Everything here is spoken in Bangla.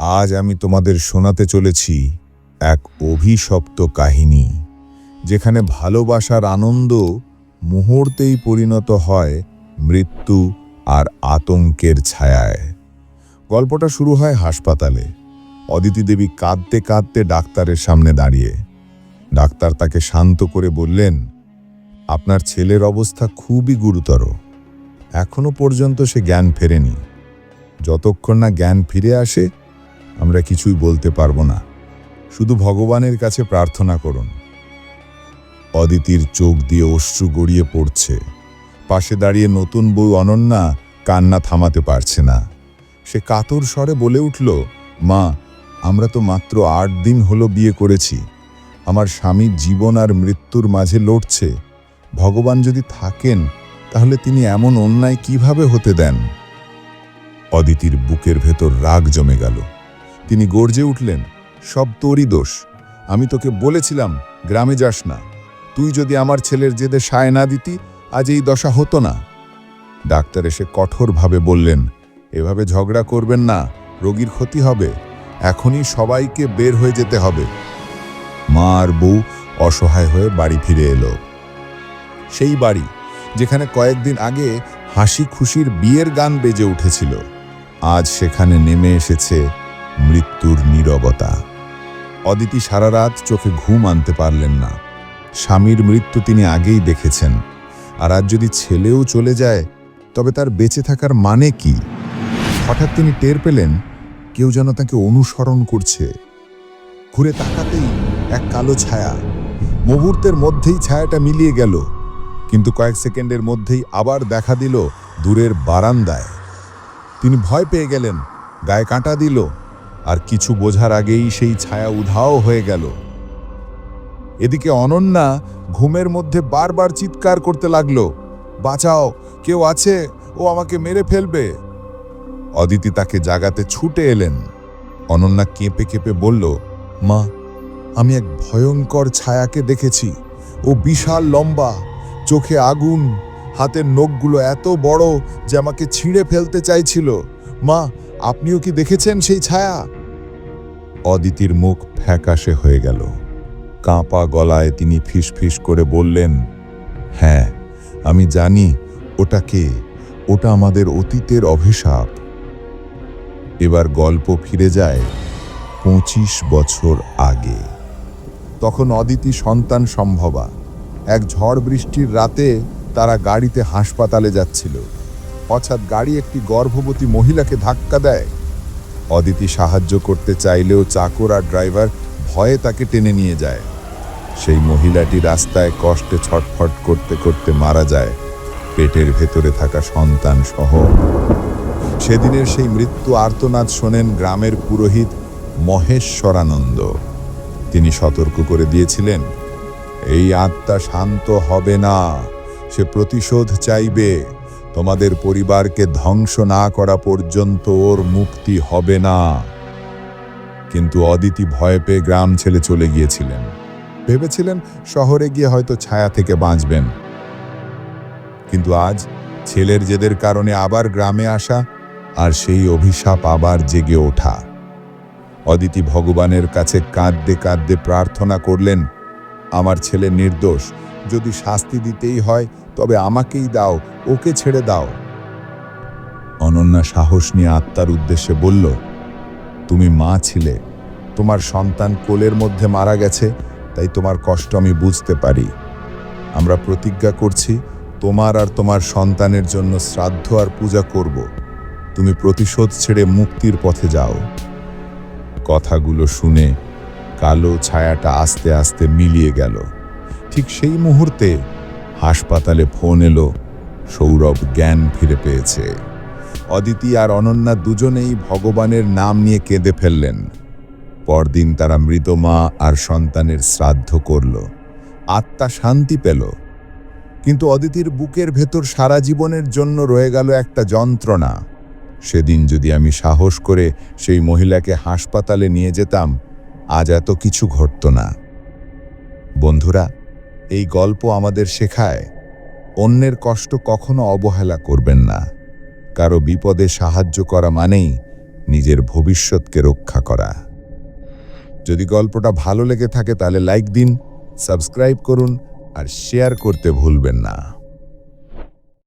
আজ আমি তোমাদের শোনাতে চলেছি এক অভিশপ্ত কাহিনী, যেখানে ভালোবাসার আনন্দ মুহূর্তেই পরিণত হয় মৃত্যু আর আতঙ্কের ছায়ায়। গল্পটা শুরু হয় হাসপাতালে। অদিতি দেবী কাঁদতে কাঁদতে ডাক্তারের সামনে দাঁড়িয়ে। ডাক্তার তাকে শান্ত করে বললেন, আপনার ছেলের অবস্থা খুবই গুরুতর। এখনও পর্যন্ত সে জ্ঞান ফেরেনি। যতক্ষণ না জ্ঞান ফিরে আসে আমরা কিছুই বলতে পারব না। শুধু ভগবানের কাছে প্রার্থনা করুন। অদিতির চোখ দিয়ে অশ্রু গড়িয়ে পড়ছে। পাশে দাঁড়িয়ে নতুন বউ অনন্যা কান্না থামাতে পারছে না। সে কাতর স্বরে বলে উঠল, মা, আমরা তো মাত্র আট দিন হলো বিয়ে করেছি। আমার স্বামীর জীবন আর মৃত্যুর মাঝে লড়ছে। ভগবান যদি থাকেন, তাহলে তিনি এমন অন্যায় কীভাবে হতে দেন? অদিতির বুকের ভেতর রাগ জমে গেল। তিনি গর্জে উঠলেন, সব তোরই দোষ। আমি তোকে বলেছিলাম, গ্রামে যাস না। তুই যদি আমার ছেলের জেদে সায় না দিতি, আজ এই দশা হতো না। ডাক্তার এসে কঠোরভাবে বললেন, এভাবে ঝগড়া করবেন না, রোগীর ক্ষতি হবে। এখনই সবাইকে বের হয়ে যেতে হবে। মা আর বউ অসহায় হয়ে বাড়ি ফিরে এলো। সেই বাড়ি, যেখানে কয়েকদিন আগে হাসি খুশির বিয়ের গান বেজে উঠেছিল, আজ সেখানে নেমে এসেছে মৃত্যুর নীরবতা। অদিতি সারা রাত চোখে ঘুম আনতে পারলেন না। স্বামীর মৃত্যু তিনি আগেই দেখেছেন। আর আজ যদি ছেলেও চলে যায়, তবে তার বেঁচে থাকার মানে কি? হঠাৎ তিনি টের পেলেন, কেউ যেন তাকে অনুসরণ করছে। ঘুরে তাকাতেই এক কালো ছায়া। মুহূর্তের মধ্যেই ছায়াটা মিলিয়ে গেল, কিন্তু কয়েক সেকেন্ডের মধ্যেই আবার দেখা দিল দূরের বারান্দায়। তিনি ভয় পেয়ে গেলেন, গায়ে কাঁটা দিল আর কিছু বোঝার আগেই সেই ছায়া উধাও হয়ে গেল। এদিকে অনন্যা ঘুমের মধ্যে বারবার চিৎকার করতে লাগল, বাঁচাও, কেউ আছে? ও আমাকে মেরে ফেলবে। অদিতি তাকে জাগাতে ছুটে এলেন। অনন্যা কেঁপে কেঁপে বলল, মা, আমি এক ভয়ঙ্কর ছায়াকে দেখেছি। ও বিশাল লম্বা, চোখে আগুন, হাতের নখগুলো এত বড় যে আমাকে ছিঁড়ে ফেলতে চাইছিল। মা, আপনিও কি দেখেছেন সেই ছায়া? অদিতির মুখ ফ্যাকাশে হয়ে গেল। কাঁপা গলায় তিনি ফিসফিস করে বললেন হ্যাঁ আমি জানি ওটা কে, ওটা আমাদের অতীতের অভিশাপ। এবার গল্প ফিরে যায় পঁচিশ বছর আগে। তখন অদিতি সন্তান সম্ভবা। এক ঝড় বৃষ্টির রাতে তারা গাড়িতে হাসপাতালে যাচ্ছিল। অর্থাৎ গাড়ি একটি গর্ভবতী মহিলাকে ধাক্কা দেয়। অদিতি সাহায্য করতে চাইলেও চাকর আর ড্রাইভার ভয়ে তাকে টেনে নিয়ে যায়। সেই মহিলাটি রাস্তায় কষ্টে ছটফট করতে করতে মারা যায়। পেটের ভেতরে থাকা সন্তান সহ। সেদিনের সেই মৃত্যু আর্তনাদ শোনেন গ্রামের পুরোহিত মহেশ্বরানন্দ। তিনি সতর্ক করে দিয়েছিলেন, এই আত্মা শান্ত হবে না, সে প্রতিশোধ চাইবে। তোমাদের পরিবারকে ধ্বংস না করা পর্যন্ত ওর মুক্তি হবে না। কিন্তু অদিতি ভয় পেয়ে গ্রাম ছেলে চলে গিয়েছিলেন। ভেবেছিলেন শহরে গিয়ে হয়তো ছায়া থেকে বাঁচবেন। কিন্তু আজ ছেলের জেদের কারণে আবার গ্রামে আসা আর সেই অভিশাপ আবার জেগে ওঠা। অদিতি ভগবানের কাছে কাঁদতে কাঁদতে প্রার্থনা করলেন, আমার ছেলে নির্দোষ যদি শাস্তি দিতেই হয়, তবে আমাকেই দাও, ওকে ছেড়ে দাও। অনন্যা সাহস নিয়ে আত্মার উদ্দেশ্যে বলল, তুমি মা ছিলে, তোমার সন্তান কোলের মধ্যে মারা গেছে, তাই তোমার কষ্ট আমি বুঝতে পারি। আমরা প্রতিজ্ঞা করছি, তোমার আর তোমার সন্তানের জন্য শ্রাদ্ধ আর পূজা করব। তুমি প্রতিশোধ ছেড়ে মুক্তির পথে যাও। কথাগুলো শুনে কালো ছায়াটা আস্তে আস্তে মিলিয়ে গেল। ঠিক সেই মুহূর্তে হাসপাতালে ফোন এলো, সৌরভ জ্ঞান ফিরে পেয়েছে। অদিতি আর অনন্যা দুজনেই ভগবানের নাম নিয়ে কেঁদে ফেললেন। পরদিন তারা মৃত মা আর সন্তানের শ্রাদ্ধ করল। আত্মা শান্তি পেল। কিন্তু অদিতির বুকের ভেতর সারা জীবনের জন্য রয়ে গেল একটা যন্ত্রণা। সেদিন যদি আমি সাহস করে সেই মহিলাকে হাসপাতালে নিয়ে যেতাম, আজ এত কিছু ঘটত না। বন্ধুরা এই গল্প আমাদের শেখায়, অন্যের কষ্ট কখনো অবহেলা করবেন না। কারও বিপদে সাহায্য করা মানেই নিজের ভবিষ্যৎকে রক্ষা করা। যদি গল্পটা ভালো লেগে থাকে তাহলে লাইক দিন, সাবস্ক্রাইব করুন আর শেয়ার করতে ভুলবেন না।